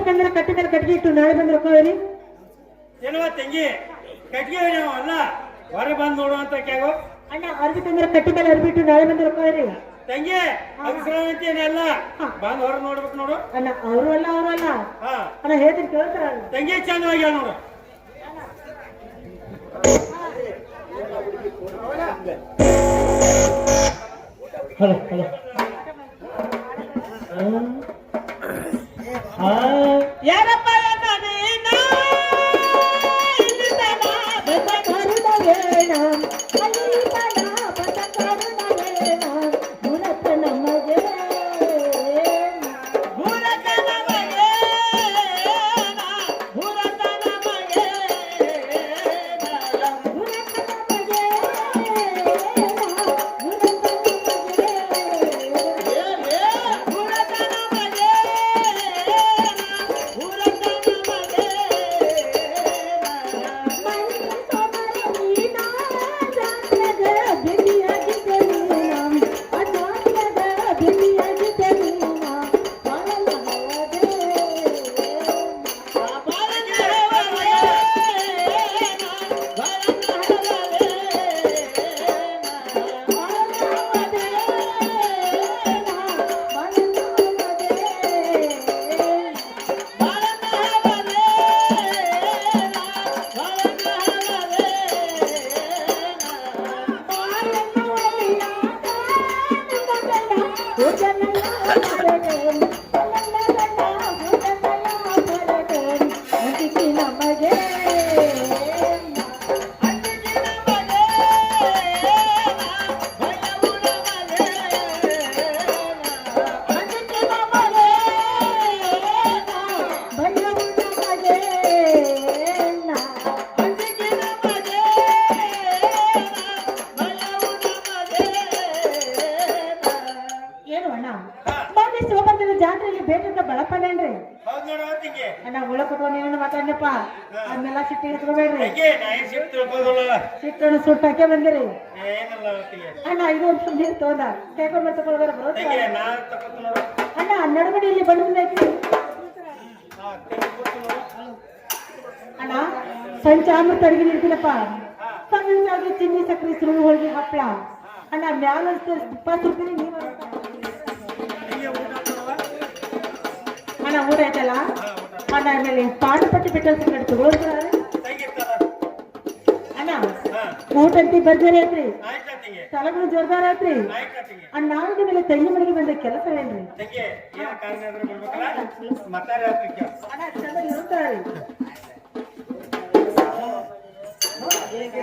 ಕಟ್ಟಿ ಕಟ್ಟಿದ್ರೆ ಕಟ್ಟಿಗೆ ಇಟ್ಟು ನಾಳೆ ಬಂದ್ರೆ ರೊಕ್ಕವೇರಿ ಏನೋ ತಂಗಿ? ಕಟ್ಟಿಗೆ ಅಲ್ಲ. ಹೊರ ಬಂದು ನೋಡುವಂತ ಕ್ಯಾಗೋ ಅಣ್ಣ ಅರ್ಬಿ ತಂದ್ರೆ ಕಟ್ಟಿ ಮೇಲೆ ಅರ್ಬಿ ಇಟ್ಟು ನಾಳೆ ಬಂದ್ರೆ ರೊಕ್ಕವೇರಿ ತಂಗಿ ಅಲ್ಲ ಬಂದು ಹೊರ ನೋಡ್ಬೇಕು ನೋಡು. ಅಣ್ಣ ಅವರು ಅಲ್ಲ ಅವರು ಅಲ್ಲ. ಅಣ್ಣ ಹೇಳ್ತೀನಿ ಕೇಳ್ತಾರ ತಂಗಿ ಚಂದವಾಗಿ ಹೇಳ ನೋಡು. Hello hello. ಯಾರಪ್ಪ ಅಣ್ಣ, ಸಂಚ ಅಮೃತ ಅಡಿಗೆ ಇರ್ತೀನಪ್ಪ ಸಣ್ಣದಾಗಿ ಚಿನ್ನಿ, ಸಕ್ಕರೆ, ಸುರುಳು, ಹೋಳಿಗೆ, ಹಪ್ಪಳ. ಅಣ್ಣ, ಮ್ಯಾಲ ಇಪ್ಪತ್ತು ರೂಪಾಯಿ ನೀವು ಅಣ್ಣ, ಊಟ ಆಯ್ತಲ್ಲ? ಅಣ್ಣ, ಆಮೇಲೆ ಪಾಠ ಪಟ್ಟಿ ಬಿಟ್ಟು ತಗೊಳ್ತಾರೆ ಅಣ್ಣ ಊಟ ಅಂತಿ ಭರ್ಜರಿ ಐತ್ರಿ ಆಯ್ತಾ ತಂಗಿ ಸ್ಥಳಗಳು ಜೋರ್ದಾರ ಐತ್ರಿ ಆಯ್ತಾ ತಂಗಿ ಅಣ್ಣ ನಾಲ್ಕು ಮೇಲೆ ತಂಗಿ ಮನೆಗೆ ಬಂದ ಕೆಲಸ ಏನ್ರಿ ತಂಗಿ ಏನ್ ಕಾರಣ ಆದ್ರೂ ಬರ್ಬೇಕಲ್ಲ ಮತ್ತಾರ ಹೇಳ್ತೀನಿ ಅಣ್ಣ ಚಂದ ಇರ್ತಾರೆ ಅಣ್ಣ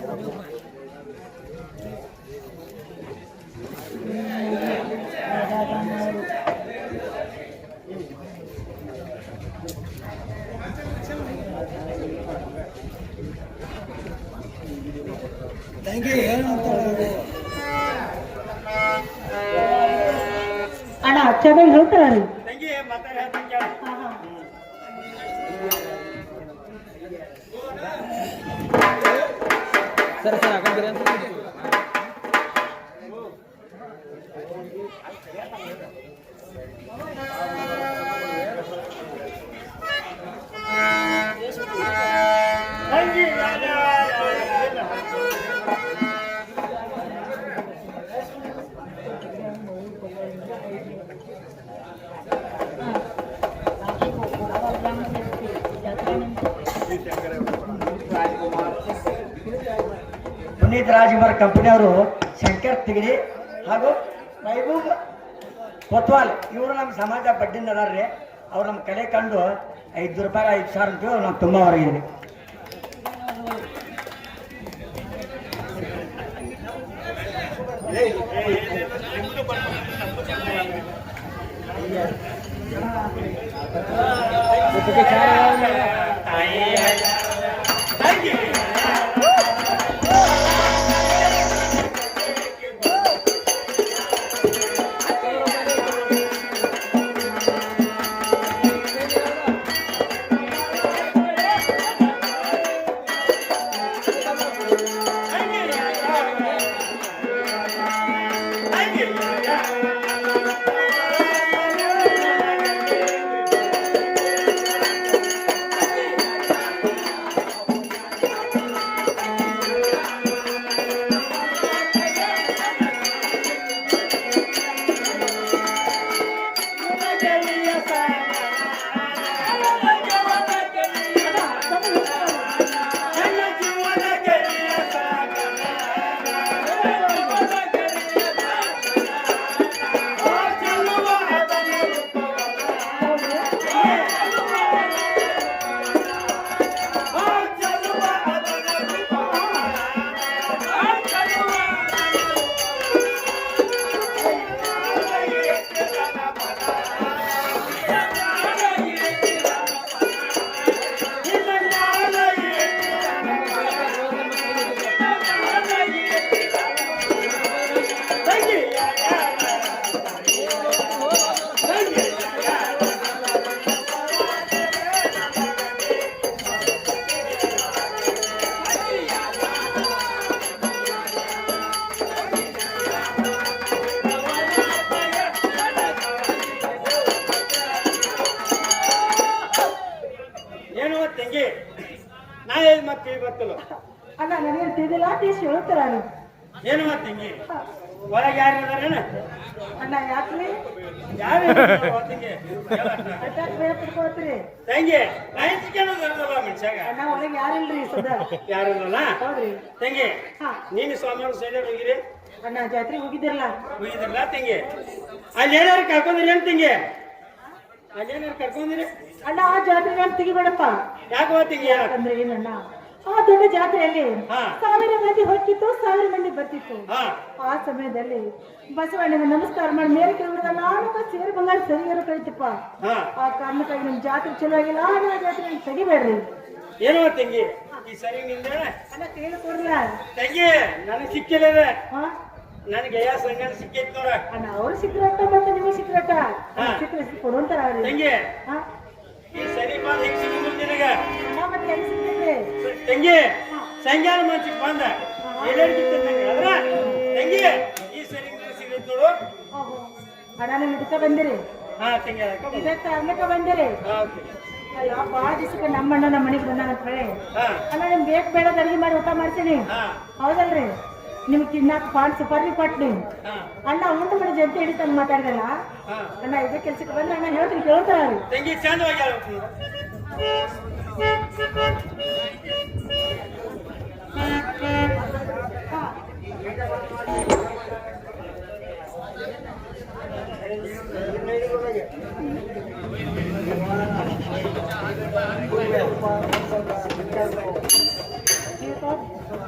ಚಂದ ಹೇಳ್ತಾರ್ರಿ ತಂಗಿ ಮತ್ತಾರ ಹೇಳ್ತೀನಿ ಕೇಳು ಸರ್ ಸರ್ ಹಾಕೊಂಡ್ರಿ ಪುನೀತ್ ರಾಜ್ಕುಮಾರ್ ಕಂಪನಿಯವರು ಶಂಕರ್ ತಿಗಡಿ ಹಾಗೂ ಮೈಬೂಬ್ ಕೊತ್ವಾಲ್ ಇವರು ನಮ್ಮ ಸಮಾಜ ಬಡ್ಡಿಂದ ಅದಾರ್ರಿ ಅವ್ರು ನಮ್ಮ ಕಲೆ ಕಂಡು ಐದು ರೂಪಾಯಿ ಐದು ಸಾವಿರ ರೂಪಾಯಿ ನಮ್ಗೆ ತುಂಬ ಹೊರಗಿದೆ ಏನು ಅಣ್ಣ ಒಳಗೆ ಯಾರಿಲ್ರಿ ಯಾರು ಹೌದ್ರಿ. ತಂಗಿ ಹಾ. ನೀನು ಸ್ವಾಮಿಯವ್ರ ಸೈಡ್ ಹೋಗಿರಿ ಅಣ್ಣ ಜಾತ್ರೆಗೆ ಹೋಗಿದ್ದಿರಲ್ಲ? ಹೋಗಿದ್ದಿರಲ್ಲ ತಂಗಿ? ಅಲ್ಲಿ ಏನಾರು ಕರ್ಕೊಂಡಿರಿ ಅಂತ ತಂಗಿ? ಅಲ್ಲಿ ಏನಾರು ಕರ್ಕೊಂಡಿರಿ? ಅಣ್ಣ ಆ ಜಾತ್ರೆ ನಾನು ತೆಗಿಬೇಡಪ್ಪ? ಯಾಕೆ ಹೋಗ್ತೀನಿ ತಂಗಿ? ಯಾಕಂದ್ರೆ ಏನಣ್ಣ? ಆ ದೊಡ್ಡ ಜಾತ್ರೆಯಲ್ಲಿ ಅಲ್ಲಿ ಸಾವಿರ ಮಂದಿ ಹೋಗ್ತಿತ್ತು ಸಾವಿರ ಮಂದಿ ಬರ್ತಿತ್ತು. ಆ ಸಮಯದಲ್ಲಿ ಬಸವಣ್ಣನ ನಮಸ್ಕಾರ ಮಾಡಿ ಮೇಲೆ ಕೇಳಿದ ನಾನು ಸೇರು ಬಂಗಾರ ಸರಿಯಾರು ಕಳಿತಪ್ಪ. ಆ ಕಾರಣಕ್ಕಾಗಿ ನಮ್ ಜಾತ್ರೆ ಚಲೋ ಆಗಿಲ್ಲ ಆ ಜಾತ್ರೆ ನಂಗ್ ತೆಗಿಬೇಡ್ರಿ. ಏನೋ ತಂಗಿ? ಈ ಸರಿ ನಿಂದ? ಅಲ್ಲ ಕೇಳಿ ತಂಗಿ ನನಗೆ ಸಿಕ್ಕಿಲ್ಲ ನನಗೆ ಯಾ ಸಂಗನ ಸಿಕ್ಕಿತ್ತು ನೋಡ. ಅವ್ರು ಸಿಕ್ಕಿರಟ್ಟ ಮತ್ತೆ ನಿಮಗೆ ಸಿಕ್ಕಿರಟ್ಟ. ಸಿಕ್ಕಿರ ಕೊಡುವಂತಾರ ಹಾ ತಂಗಿ. ತಂಗಿ ಸಂಜಾನ ಮಂಚಿಗೆ ಬಂದ. ಎಲ್ಲರಿಗಿಂತ ಅದ್ರ ತಂಗಿ ಈ ಸರಿ ಸಿಗೈತ್ ನೋಡು. ನಿಮ್ ಬಂದಿರಿ? ಹಾ ತಂಗಿ. ಇದಕ್ಕ ಬಂದಿರಿ? ಹಾ, ಓಕೆ. ಅಯ್ಯೋ ಭಾಳ ದಿವಸಕ್ಕೆ ನಮ್ಮ ಅಣ್ಣ ನಮ್ಮ ಮನೆಗೆ ಬಂದಾನ ಅಂತ ಹೇಳಿ. ಹಾ. ಅಣ್ಣ ನಿಮ್ಗೆ ಬೇಕು ಬೇಡ ಅಡಿಗೆ ಮಾಡಿ ಊಟ ಮಾಡ್ತೀನಿ. ಹೌದಲ್ರಿ? ನಿಮ್ಗೆ ತಿನ್ನಾಕ ಸುಪಾರಿ ಕೊಟ್ನಿ. ಹಾ. ಅಣ್ಣ ಊಟ ಮಾಡಿ ಜಂತಿ ಹಿಡಿತಾನೆ ಮಾತಾಡ್ದಲ್ಲ. ಅಣ್ಣ ಇದೇ ಕೆಲ್ಸಕ್ಕೆ ಬಂದ್ರೆ ಅಣ್ಣ ಹೇಳ್ತೀನಿ ಕೇಳ್ತಾರ ತಂಗಿ ಚಂದವಾಗಿ ಹೇಳ್ಬೇಕು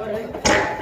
ಅಣ್ಣ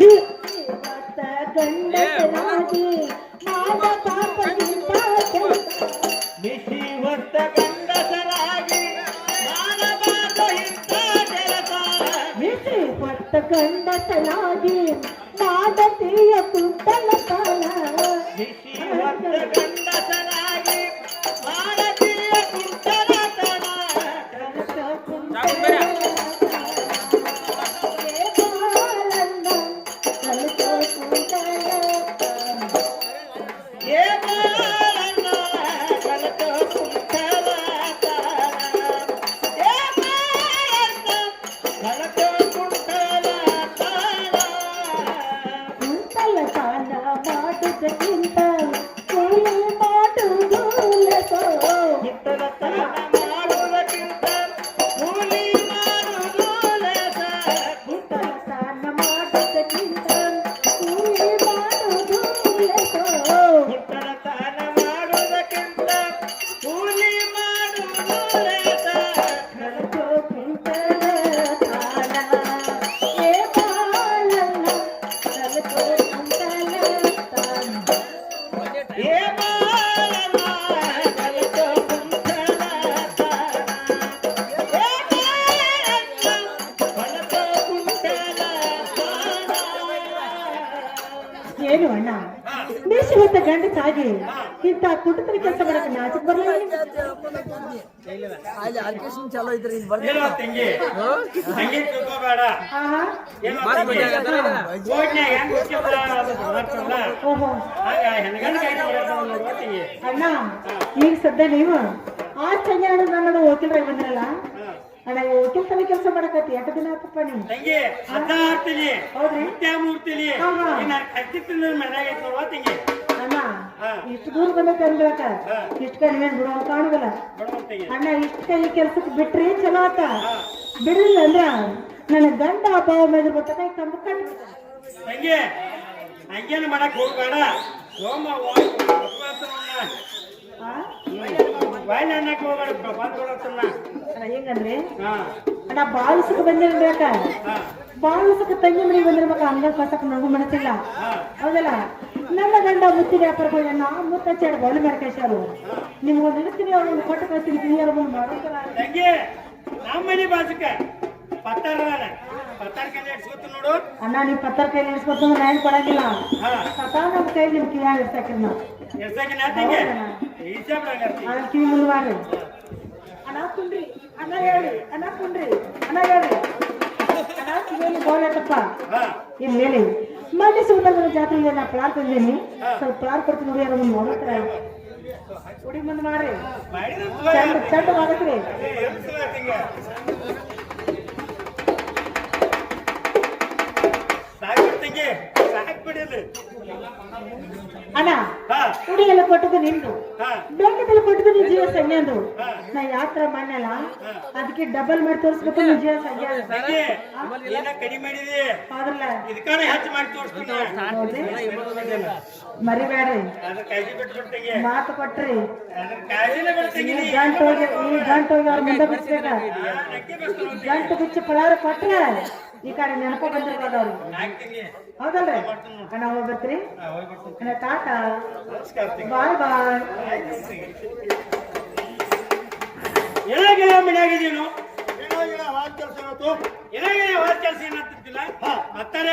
ಬಿಸಿ ಹೊತ್ತ ಗಂಡಸರಾಗಿ ಮಾಡಬಾರದು ಇಂಥ ಗಂಡಸರಾಗಿ 在 哎 ಅಲ್ಲಿ ಆರ್ಕೆಸ್ಟ್ರಾ ಚಾಲೋ ಐತ್ರಿ ಇಲ್ಲಿ ತಂಗಿ? ತಿಳ್ಕೊಬೇಡ. ಓಟ್ನ್ಯಾಗ ಹೆಂಗ್ ಅದು ನೋಡುವ ಅಣ್ಣ ಈಗ ಸದ್ಯ ನೀವು ಆ ಚಂಜಾಣ ನನ್ನ ವಕೀಲರಾಗಿ ಬಂದ್ರಲ್ಲ? ಅಣ್ಣ ಈ ವಕೀಲ್ತನ ಕೆಲಸ ಮಾಡಕತ್ತಿ ಎಷ್ಟು ದಿನ ಆತಪ್ಪ ನೀವು ತಂಗಿ ಅರ್ಧ ಆಡ್ತೀನಿ ಹೌದ್ರಿ? ಮುತ್ಯ ಮೂಡ್ತೀನಿ ಹಾ, ಹಾ. ಇನ್ನ ಕಟ್ಟಿ ಮನ್ಯಾಗ ಐತ್ ನೋಡುವ ತಂಗಿ. ಅಣ್ಣ. ಇಷ್ಟು ದೂರ ಬಂದೈತೆ ಅನ್ಬೇಕ ಹಾ. ಕೈ ಕಡಿಮೆ ಬಿಡೋ ಕಾಣುದಿಲ್ಲ. ಅಣ್ಣ ಇಷ್ಟ ಕೈ ಕೆಲ್ಸಕ್ಕೆ ಬಿಟ್ರಿ ಚಲೋ ಆತ? ಬಿಡಿಲ್ಲ ಅಂದ್ರ ನನ್ನ ಗಂಡ ಅಭಾವ ಮೇಲೆ ಬರ್ತಾನೆ ಕಂಬ ತಂಗಿ ಹಂಗೇನು ಮಾಡಕ್ ಹೋಗ್ಬೇಡ. ಸೋಮ? ಬಾಯ್ಲ ಅನ್ನಕ್ ಹೋಗೋಣ ಬಂದ್ ಕೊಡತ್ತಲ್ಲ ಹೆಂಗಂದ್ರೆ ಅಣ್ಣ ಬಾಳಿಸಕ್ ಬಂದಿರ್ಬೇಕ ಬಾಳಿಸಕ್ ತಂಗಿ ಮನೆಗೆ ಬಂದಿರ್ಬೇಕ ಹಂಗ ಕಸಕ್ ನನಗೂ ಮನಸ್ಸಿಲ್ಲ ಹೌದಲ್ಲ? ನನ್ನ ಗಂಡ ಮುತ್ತಿ ವ್ಯಾಪಾರ ಹೋಗಿ ನಾ ಮುತ್ತ ಚೇಡ ಬೌಲಿ ಮಾಡಿ ಕಳ್ಸ್ಯಾರು ನಿಮ್ಗೊಂದು ಇಡ್ತೀನಿ ಅವ್ರನ್ನ ಕೊಟ್ಟು ಕಳಿಸ್ತೀನಿ ಕ್ಲಿಯರ್ ತಂಗಿ ನಮ್ಮ ಮನೆ ಬಾಜುಕ ಪತ್ತಾರ ಪತ್ತಾರ ಕೈ ಇಡ್ಸ್ಕೊತ ನೋಡು. ಅಣ್ಣ ನೀವು ಪತ್ತರ ಕೈ ಇಳಿಸ್ಕೊತಂದ್ರೆ ನಾ ಏನು ಕೊಡಂಗಿಲ್ಲ. ಹಾ. ಸದಾ ನಮ್ಮ ಕೈ ನಿಮ್ ಕಿವಿಯಾಗ ಬಿಡಂಗಾರ್ತಿ ಅದ್ರ ಕಿವಿ ಮುಂದೆ ಮಾಡ್ರಿ. ಅಣ್ಣ ಕುಂಡ್ರಿ. ಅಣ್ಣ ಹೇಳ್ರಿ. ಅಣ್ಣ ಕುಂಡ್ರಿ. ಅಣ್ಣ ಹೇಳ್ರಿ. ಅಣ್ಣ ಕಿವಿಯಲ್ಲಿ ಬೋಲ್ ಐತಪ್ಪ. ಹಾ. ಇಲ್ಲಿ ಮಂಡಿ ಸುಂದರ ಜಾತ್ರೆಯಲ್ಲಿ ನಾ ಪ್ಲಾರ್ ತಂದೀನಿ. ಸ್ವಲ್ಪ ಪ್ಲಾರ್ ಕೊಡ್ತೀನಿ ನೋಡಿ ಯಾರು ಮುಂದೆ ನೋಡ್ತಾರ ಹುಡುಗಿ ಮುಂದೆ ಮಾಡ್ರಿ. ಚಂದ ಚಂದ ಮಾಡತ್ರಿ ತಂಗಿ ಸಾಕು ಅಣ್ಣ ಕೊಟ್ಟದ್ದು ನಿಂದು. ಹಾ. ಬೆಂಕದಲ್ಲಿ ಕೊಟ್ಟದ್ದು ಸಂಜ್ಞಾಂದು ಹಾ. ನಾ ಯಾತ್ರ ಮಾಡಲ್ಲ ಅದಕ್ಕೆ ಡಬಲ್ ಮಾಡಿ ತೋರಿಸ್ಬೇಕು ನಿಜ ಕಡಿಮೆ ಮಾಡಿದಿ. ಹೆಚ್ಚು ಮಾಡಿ ತೋರಿಸ್ತೀನಿ ಮರಿಬೇಡ್ರಿ. ಮಾತು ಕೊಟ್ರಿ. ಗಂಟು ಹೋಗಿ ಈ ಗಂಟು ಹೋಗಿ ಅವ್ರ ಮುಂದೆ ಬಿಡ್ಸ್ಬೇಕ. ಗಂಟು ಬಿಚ್ಚಿ ಪಲಾರ ಕೊಟ್ರ. ಈ ಕಡೆ ನೆನಪು ಬಂದಿರ್ಬೋದು ಅವ್ರಿಗೆ ಹೌದಲ್ರಿ? ಅಣ್ಣ ಹೋಗ್ಬೇಕ್ರಿ ಹಾ, ಹೋಗ್ಬಿಡ್ತೀನಿ. ಅಣ್ಣ ತಾತ ಬಾಯ್ ಬಾಯ್. ಏನಾಗಿಲ್ಲ ನಪ್ಪ ಏನಾಗಿಲ್ಲ ವಾದ ಕೆಲಸ ಮತ್ತಾನೆ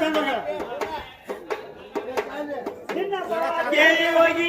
ಚಂದ ಕೇಳಿ ಹೋಗಿ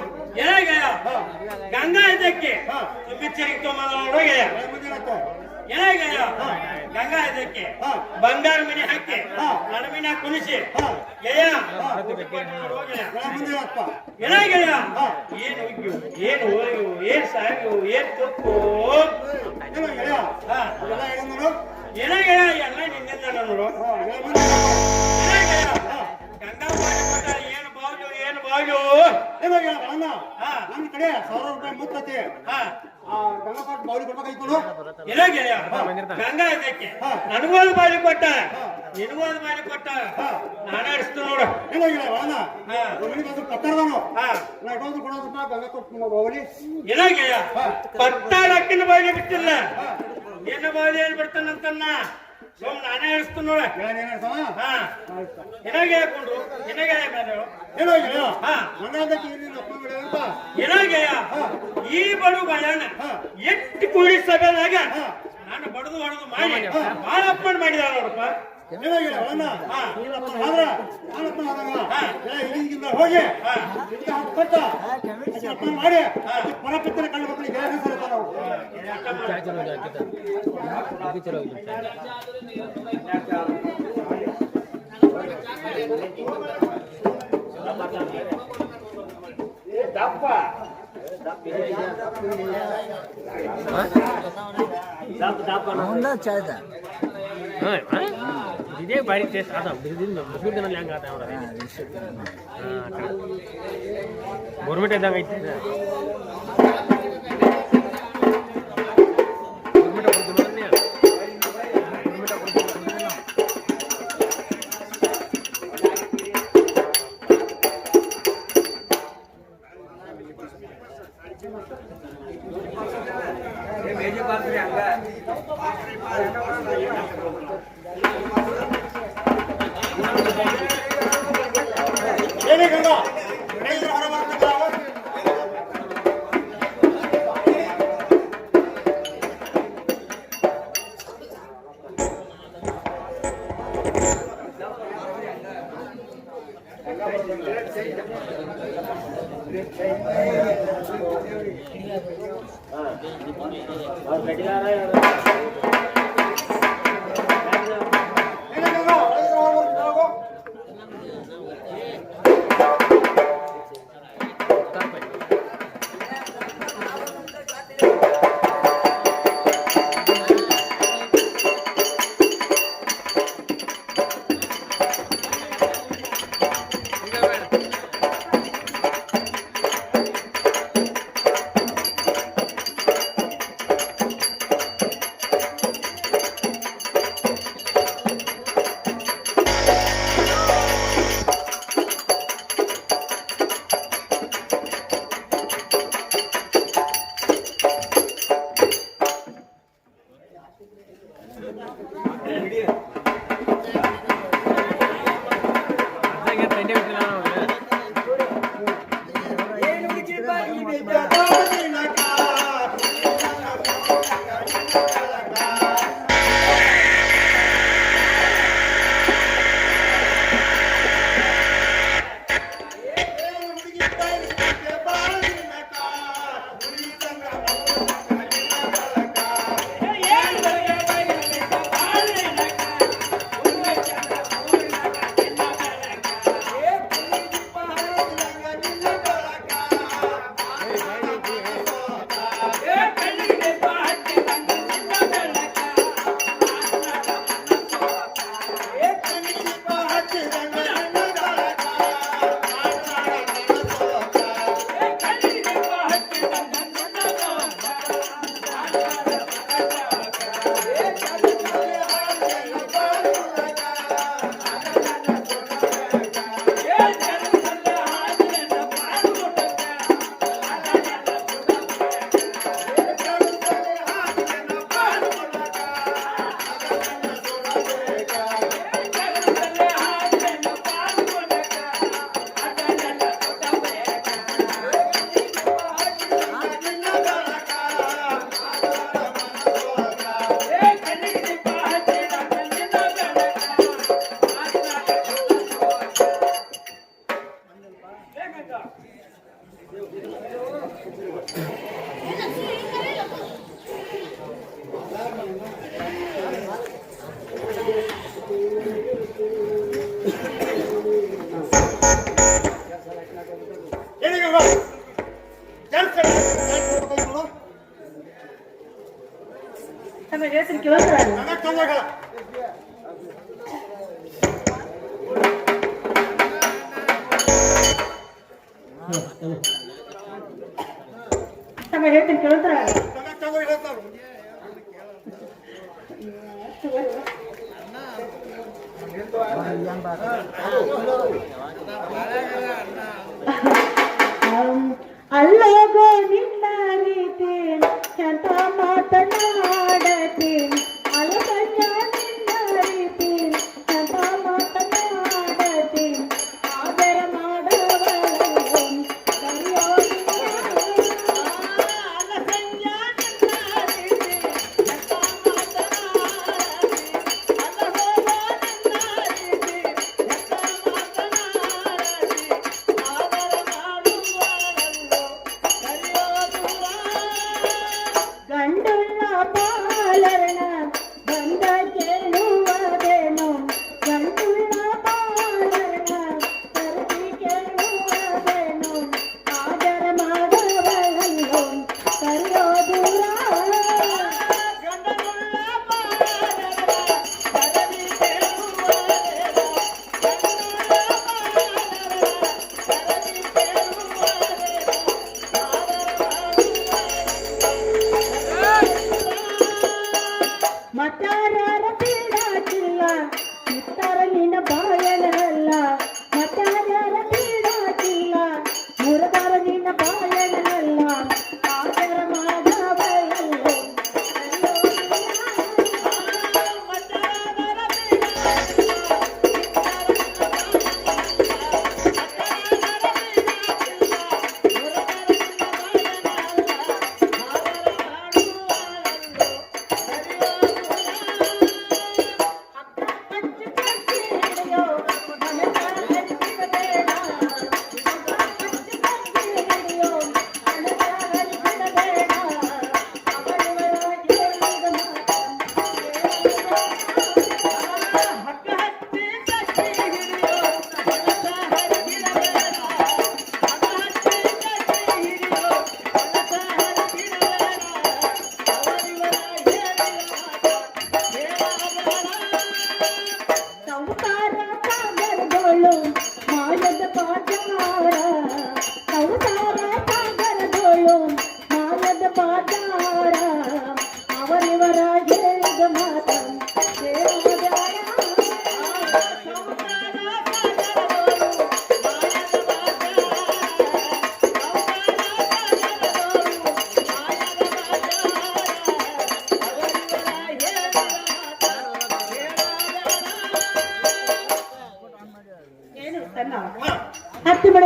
ಹೇಳ್ಬೇಕು ಏನ ಗೆಳೆಯ ಗಂಗಾ ಇದಕ್ಕೆ. ಪಿಚ್ಚರಿಗೆ ತುಂಬಿಚ್ಚರಿಗೆ ತೊಗೊಂಬಂದ ನೋಡು ಗೆಳೆಯ ಮುಂದಿನತ್ತು ಏನ ಗಂಗಾ ಇದಕ್ಕೆ. ಬಂಗಾರ ಮನೆ ಹಾಕಿ. ನಡಮಿನ ಕುಣಿಸಿ. ಗೆಳೆಯ ನೋಡು ಏನ್ ಏನ. ಏನು ಸಾಕು ಏನ್ ತುಪ್ಪ ಏನೋ ಗೆಳೆಯ ಹಾ. ಎಲ್ಲ ನಿನ್ನಿಂದ ನೋಡು. ಗಂಗಾ ಮಾಡಿ ಕೊಟ್ಟ ನಿಮಗೆ ಅಣ್ಣ. ನನ್ನ ಕಡೆ ಸಾವಿರ ರೂಪಾಯಿ ಮುತ್ತತಿ ಗಂಗಪಾಟ್ ಬೌಲಿ ಕೊಡ್ಬೇಕಾಯ್ತು ಇಲ್ಲ ಗಂಗಾ ಇದಕ್ಕೆ. ನನಗೊಂದು ಬಾರಿ ಕೊಟ್ಟ. ನಿನಗೊಂದು ಬಾರಿ ಕೊಟ್ಟ. ನಾನು ಆಡಿಸ್ತು ನೋಡು. ನಿಮಗೆ ಅಣ್ಣ. ಹಾ. ಒಂದು ಬಂದು ಪತ್ತಾರದನು ಹಾ. ನಾ ಇಡೋದು ಕೊಡೋದು ರೂಪಾಯಿ ಗಂಗಾ ಬೌಲಿ ಬಿಟ್ಟಿಲ್ಲ. ನಿನ್ನ ಬಾಯಿಗೆ ಏನ್ ಬಿಡ್ತಾನಂತನ್ನ ಸೋಮ್ ನಾನೇ ನೋಡ. ಏನಾಗೆ ಹಾಕೊಂಡು ಏನಾಗೆ. ಈ ಬಡು ಬಾಯಣ್ಣ ಹಾ. ಎಷ್ಟು ಕೂಡಿ ಸಭೆದಾಗ ಹಾ. ನಾನು ಬಡದು ಹೊಡೆದು ಮಾಡಿ. ಬಾಳ ಮಾಡಿದಾರ ನೋಡಪ್ಪ. ಏನೋ ಗೆಳೆಯ ಅಣ್ಣ ಹಾ. ನೀನಪ್ಪ ಆದ್ರ ನಾನಪ್ಪ ಆದಂಗ ಹಾ. ಗೆಳೆಯ ಇಲ್ಲಿಂದ ಹೋಗಿ ಹಾ. ಇದಕ್ಕೆ ಹತ್ತು ಕೊಟ್ಟ ಅದಕ್ಕೆ ಅಪ್ಪ ಮಾಡಿ ಪರಪಿತ್ತನ ಕಂಡು ಮಕ್ಕಳಿಗೆ ಗೆಳೆಯ ಹೆಸರು ನಾವು ಅವಂದ ಚಾಯ್ದ ಇದೇ ಬಾರಿ ಟೇಸ್ಟ್ ಅದ ಬಿಸಿದಿಂದ ಬಿಸಿಲು ದಿನಲ್ಲಿ ಹೆಂಗ ಆತ ಅವ್ರ ಗೋರ್ಮೆಂಟ್ ಇದ್ದಂಗ ಐತಿ ಏನೇ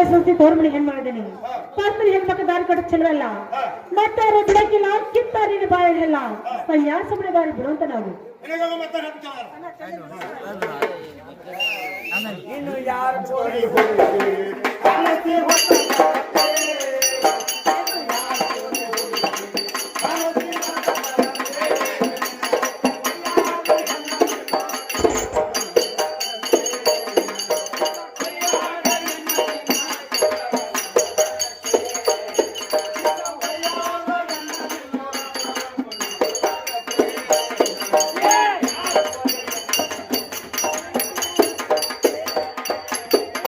ಸಂಸ್ಥೆ ಗೌರ್ಮೆಂಟ್ ಹೆಣ್ ಮಾಡಿದೀನಿ ಶಾಸ್ತ್ರಿ ಹೆಣ್ಮಕ್ಳು ದಾರಿ ಕಟ್ಟ ಚೆಲುವಲ್ಲ ಮತ್ತೆ ಅವ್ರು ಬಿಡಕ್ಕಿಲ್ಲ ಕಿತ್ತ ನೀನು ಬಾಯ ಹೇಳಲ್ಲ ಅಯ್ಯ ಸುಮ್ಮನೆ ಬಾರಿ ಬಿಡು ಅಂತ ನಾವು. ಇನ್ನು ಯಾರು